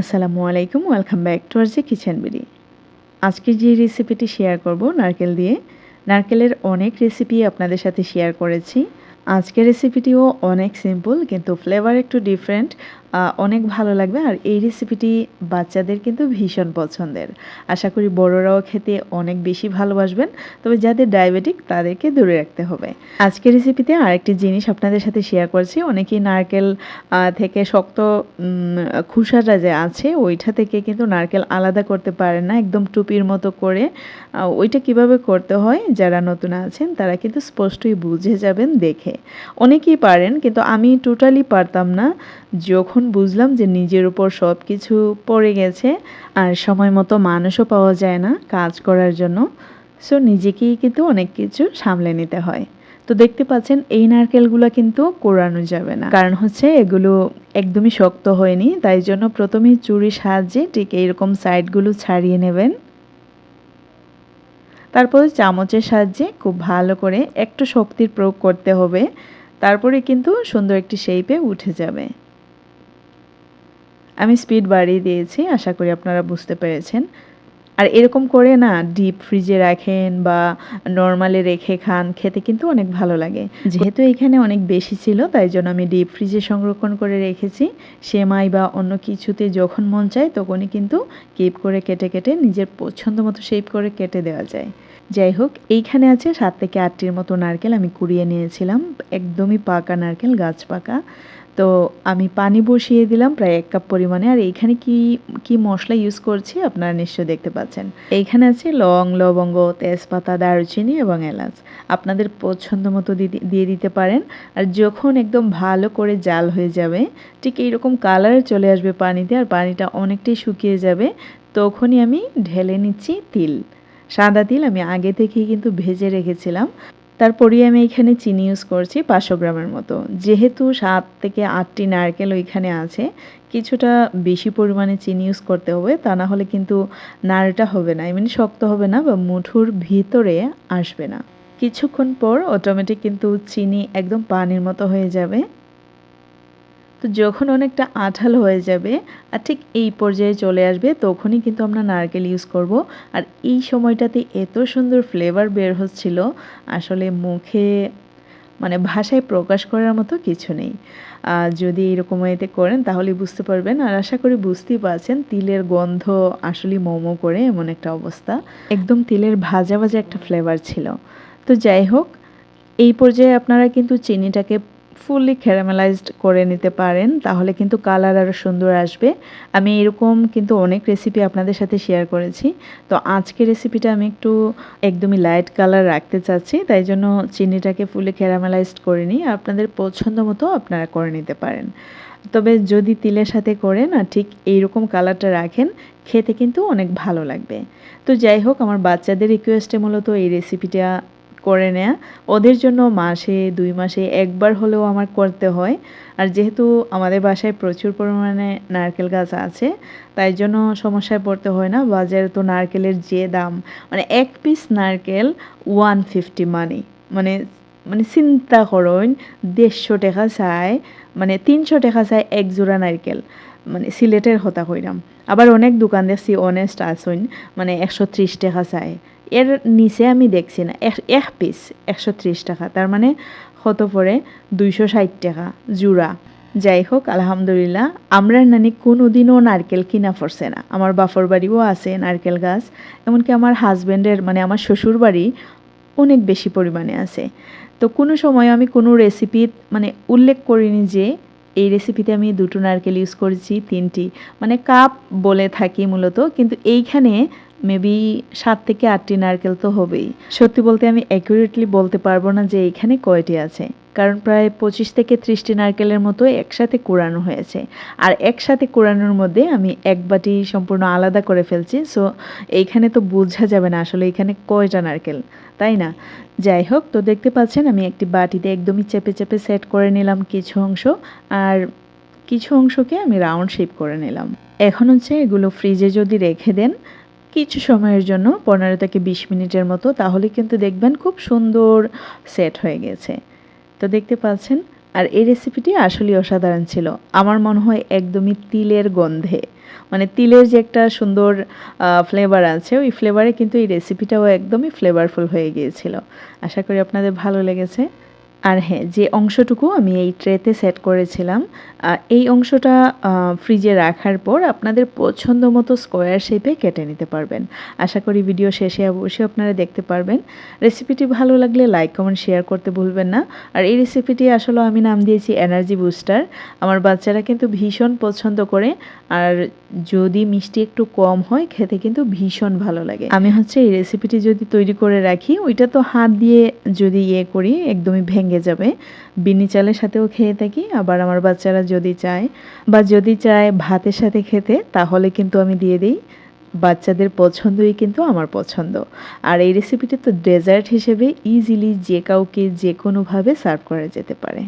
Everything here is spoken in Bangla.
আসসালামু আলাইকুম, welcome back to R G kitchen BD. আজকে যে রেসিপিটি শেয়ার করব নারকেল দিয়ে, নারকেলের অনেক রেসিপি আপনাদের সাথে শেয়ার করেছি। আজকের রেসিপিটিও অনেক সিম্পল, কিন্তু ফ্লেভার একটু ডিফারেন্ট অনেক ভালো লাগবে। আর এই রেসিপিটি বাচ্চাদের কিন্তু ভীষণ পছন্দের। আশা করি বড়রাও খেতে অনেক বেশি ভালোবাসবেন। তবে যাদের ডায়াবেটিক তাদেরকে দূরে রাখতে হবে। আজকের রেসিপিতে আরেকটি জিনিস আপনাদের সাথে শেয়ার করছি। অনেকেই নারকেল থেকে শক্ত খুসাটা যে আছে, ওইটা থেকে কিন্তু নারকেল আলাদা করতে পারে না। একদম টুপির মতো করে। ওইটা কীভাবে করতে হয়? যারা নতুন আছেন, তারা কিন্তু স্পষ্টই বুঝে যাবেন দেখে। অনেকেই পারেন, কিন্তু আমি টোটালি পারতাম না। যখন বুঝলাম যে নিজের উপর সব কিছু পড়ে গেছে আর সময় মতো মানুষও পাওয়া যায় না কাজ করার জন্য। সো নিজেকেই কিন্তু অনেক কিছু সামলে নিতে হয়। তো দেখতে পাচ্ছেন, এই নারকেলগুলো কিন্তু কোরানো যাবে না। কারণ হচ্ছে এগুলো একদমই শক্ত হয়নি, তাই জন্য প্রথমে চুরির সাহায্যে ঠিক এইরকম সাইডগুলো ছাড়িয়ে নেবেন। তারপরে চামচের সাহায্যে খুব ভালো করে একটু শক্তির প্রয়োগ করতে হবে। তারপরে কিন্তু সুন্দর একটি শেপে উঠে যাবে। আমি স্পিড বাড়িয়ে দিয়েছি আশা করি আপনারা বুঝতে পেরেছেন। আর এরকম করে না ডিপ ফ্রিজে রাখেন বা নর্মালে রেখে খান খেতে কিন্তু অনেক ভালো লাগে। যেহেতু এখানে অনেক বেশি ছিল তাই জন্য আমি ডিপ ফ্রিজে সংরক্ষণ করে রেখেছি। সেমাই বা অন্য কিছুতে যখন মন চায় তখনই কিন্তু কেপ করে কেটে কেটে নিজের পছন্দ মতো শেপ করে কেটে দেওয়া যায়। যাই হোক এইখানে আছে সাত থেকে আটটির মতো নারকেল আমি কুড়িয়ে নিয়েছিলাম। একদমই পাকা নারকেল গাছ পাকা। তো আমি পানি বসিয়ে দিলাম প্রায় এক কাপ পরিমাণে। আর এইখানে কি কি মশলা ইউজ করছি আপনারা নিশ্চয়ই দেখতে পাচ্ছেন। এইখানে আছে লং, লবঙ্গ, তেজপাতা, দারুচিনি এবং এলাচ। আপনাদের পছন্দ মতো দিয়ে দিতে পারেন। আর যখন একদম ভালো করে জাল হয়ে যাবে, ঠিক এইরকম কালার চলে আসবে পানিতে আর পানিটা অনেকটাই শুকিয়ে যাবে, তখনই আমি ঢেলে নিচ্ছি তিল। সাদা তিল আমি আগে থেকেই কিন্তু ভেজে রেখেছিলাম। তারপরেই আমি এখানে চিনি ইউজ করছি পাঁচশো গ্রামের মতো। যেহেতু সাত থেকে আটটি নারকেল ওইখানে আছে, কিছুটা বেশি পরিমাণে চিনি ইউজ করতে হবে, তা না হলে কিন্তু নাড়টা হবে না। এমনি শক্ত হবে না বা মুঠুর ভিতরে আসবে না। কিছুক্ষণ পর অটোমেটিক কিন্তু চিনি একদম পানির মতো হয়ে যাবে। তো যখন অনেকটা আঠালো হয়ে যাবে আর ঠিক এই পর্যায়ে চলে আসবে, তখনই কিন্তু আমরা নারকেল ইউজ করব। আর এই সময়টাতে এত সুন্দর ফ্লেভার বের হচ্ছিল, আসলে মুখে মানে ভাষায় প্রকাশ করার মতো কিছু নেই। যদি এরকম এতে করেন তাহলে বুঝতে পারবেন আর আশা করি বুঝতেই পারছেন তিলের গন্ধ আসলে মোমো করে এমন একটা অবস্থা। একদম তিলের ভাজা ভাজা একটা ফ্লেভার ছিল। তো যাই হোক, এই পর্যায়ে আপনারা কিন্তু চিনিটাকে ফুললি ক্যারামেলাইজড করে নিতে পারেন, তাহলে কিন্তু কালার আরও সুন্দর আসবে। আমি এরকম কিন্তু অনেক রেসিপি আপনাদের সাথে শেয়ার করেছি। তো আজকে রেসিপিটা আমি একটু একদমই লাইট কালার রাখতে চাচ্ছি, তাই জন্য চিনিটাকে ফুলে ক্যারামেলাইজড করে নিই আপনাদের পছন্দ মতো আপনারা করে নিতে পারেন। তবে যদি তিলের সাথে করেন না ঠিক এইরকম কালারটা রাখেন, খেতে কিন্তু অনেক ভালো লাগবে। তো যাই হোক, আমার বাচ্চাদের রিকোয়েস্টে মূলত এই রেসিপিটা করে নেয়া। ওদের জন্য মাসে, দুই মাসে, একবার হলেও আমার করতে হয়। আর যেহেতু আমাদের বাসায় প্রচুর পরিমাণে নারকেল গাছ আছে, তাই জন্য সমস্যায় পড়তে হয় না। বাজারে তো নারকেলের যে দাম মানে এক পিস নারকেল ওয়ান ফিফটি মানি মানে মানে চিন্তা করেন, দেড়শো টাকা চায় মানে তিনশো টাকা চায় এক জোড়া নারকেল মানে সিলেটের হতা কইরাম। আবার অনেক দোকান দেখছি অনেস্ট আসুন মানে একশো ত্রিশ টাকা চায় এর নিচে আমি দেখছি না। এক পিস একশো ত্রিশ টাকা। তার মানে কত পরে দুইশো ষাট টাকা। জুড়া যাই হোক, আলহামদুলিল্লাহ। আমরা নানি কোনো দিনও নারকেল কিনা পড়ছে না। আমার বাফর বাড়িও আছে নারকেল গাছ। এমনকি আমার হাজব্যান্ডের মানে আমার শ্বশুর বাড়ি অনেক বেশি পরিমাণে আছে। তো কোনো সময় আমি কোনো রেসিপি মানে উল্লেখ করিনি যে এই রেসিপিতে আমি দুটো নারকেল ইউজ করেছি, তিনটি। মানে কাপ বলে থাকি মূলত। কিন্তু এইখানে মেবি সাত থেকে আটটি নারকেল তো হবেই। সত্যি বলতে আমি অ্যাকুরেটলি বলতে পারব না যে এইখানে কয়টি আছে। কারণ প্রায় পঁচিশ থেকে ত্রিশটি নারকেলের মতো একসাথে কোরানো হয়েছে। আর একসাথে কোরানোর মধ্যে আমি এক বাটি সম্পূর্ণ আলাদা করে ফেলছি। সো এইখানে তো বোঝা যাবে না আসলে এখানে কয়টা নারকেল, তাই না? যাই হোক, তো দেখতে পাচ্ছেন আমি একটি বাটিতে একদমই চেপে চেপে সেট করে নিলাম কিছু অংশ। আর কিছু অংশকে আমি রাউন্ড শেপ করে নিলাম। এখন হচ্ছে এগুলো ফ্রিজে যদি রেখে দেন কিছু সময়ের জন্য পনেরো থেকে বিশ মিনিটের মতো, তাহলে কিন্তু দেখবেন খুব সুন্দর সেট হয়ে গেছে। তো দেখতে পাচ্ছেন? আর এই রেসিপিটি আসলেই অসাধারণ ছিল। আমার মনে হয় একদমই তিলের গন্ধে। মানে তিলের যে একটা সুন্দর ফ্লেভার আছে, ওই ফ্লেভারে কিন্তু এই রেসিপিটাও একদমই ফ্লেভারফুল হয়ে গিয়েছিল। আশা করি আপনাদের ভালো লেগেছে। আর হ্যাঁ যে অংশটুকু আমি এই ট্রেতে সেট করেছিলাম এই অংশটা ফ্রিজে রাখার পর আপনাদের পছন্দ মতো স্কোয়ার শেপে কেটে নিতে পারবেন। আশা করি ভিডিও শেষে অবশ্যই আপনারা দেখতে পারবেন। রেসিপিটি ভালো লাগলে লাইক, কমেন্ট, শেয়ার করতে ভুলবেন না। আর এই রেসিপিটি আসলে আমি নাম দিয়েছি এনার্জি বুস্টার। আমার বাচ্চারা কিন্তু ভীষণ পছন্দ করে। আর যদি মিষ্টি একটু কম হয়, খেতে কিন্তু ভীষণ ভালো লাগে। আমি হচ্ছে এই রেসিপিটি যদি তৈরি করে রাখি, ওইটা তো হাত দিয়ে যদি ইয়ে করি, একদমই ভেঙে যাবে। বিনি চালের সাথেও খেয়ে থাকি, আবার আমার বাচ্চারা যদি চায় বা যদি চায় ভাতের সাথে খেতে, তাহলে কিন্তু আমি দিয়ে দিই। বাচ্চাদের পছন্দই কিন্তু আমার পছন্দ। আর এই রেসিপিটি তো ডেজার্ট হিসেবে ইজিলি যে কাউকে যে কোনোভাবে সার্ভ করা যেতে পারে।